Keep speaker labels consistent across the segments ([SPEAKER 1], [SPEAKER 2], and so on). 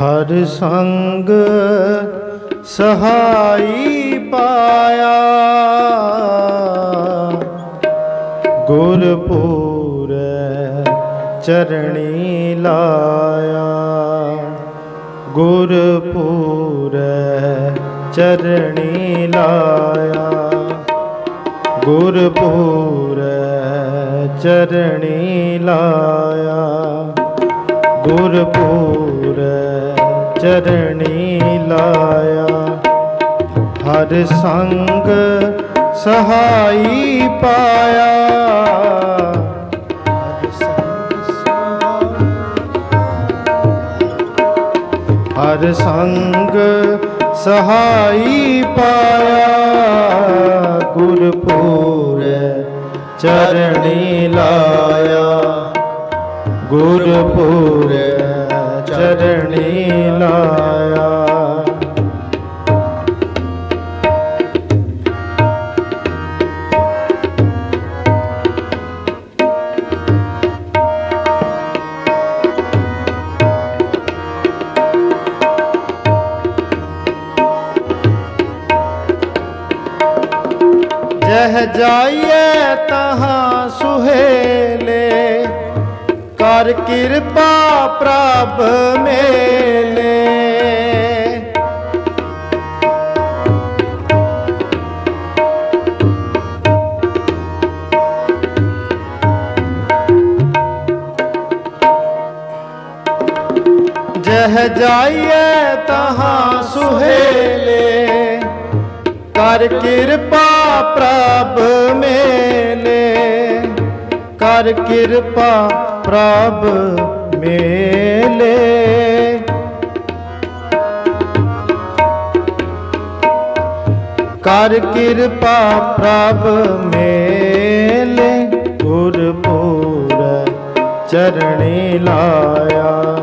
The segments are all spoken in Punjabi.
[SPEAKER 1] ਹਰ ਸੰਗ ਸਹਾਈ ਪਾਇਆ। ਗੁਰਪੂਰੈ ਚਰਣੀ ਲਾਇਆ। ਗੁਰਪੂਰੈ ਚਰਣੀ ਲਾਇਆ। ਗੁਰਪੂਰੈ ਚਰਣੀ ਲਾਇਆ। ਗੁਰਪੂਰੈ ਚਰਣੀ ਲਾਇਆ। ਹਰ ਸੰਗ ਸਹਾਈ ਪਾਇਆ। ਹਰ ਸੰਗ ਸਹਾਈ ਪਾਇਆ। ਗੁਰਪੂਰੈ ਚਰਣੀ ਲਾਇਆ। ਗੁਰਪੂਰੈ ਚਰਣੀ ਲਾਇਆ ਜਹ ਜਾਈਏ ਤਹਾਂ ਸੁਹੇਲੇ ਕਰ ਕਿਰਪਾ ਪ੍ਰਭ ਮੇਲੇ। ਜਹ ਜਾਈਏ ਤਹਾਂ ਸੁਹੇਲੇ ਕਰ ਕਿਰਪਾ ਪ੍ਰਭ ਮੇਲੇ ਕਰ ਕਿਰਪਾ ਪ੍ਰਭ ਮੇਲੇ। ਕਰ ਕਿਰਪਾ ਪ੍ਰਭ ਮੇਲੇ, ਗੁਰਪੂਰੈ ਚਰਣੀ ਲਾਇਆ।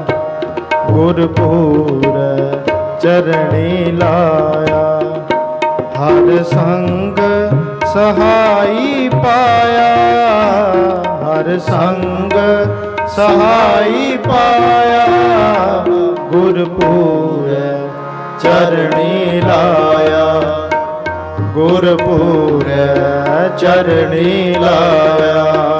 [SPEAKER 1] ਗੁਰਪੂਰੈ ਚਰਣੀ ਲਾਇਆ। ਹਰ ਸੰਗ ਸਹਾਈ ਪਾਇਆ। ਹਰ ਸੰਗ ਸਹਾਈ ਪਾਇਆ। ਗੁਰਪੂਰੈ ਚਰਣੀ ਲਾਇਆ। ਗੁਰਪੂਰੈ ਚਰਣੀ ਲਾਇਆ।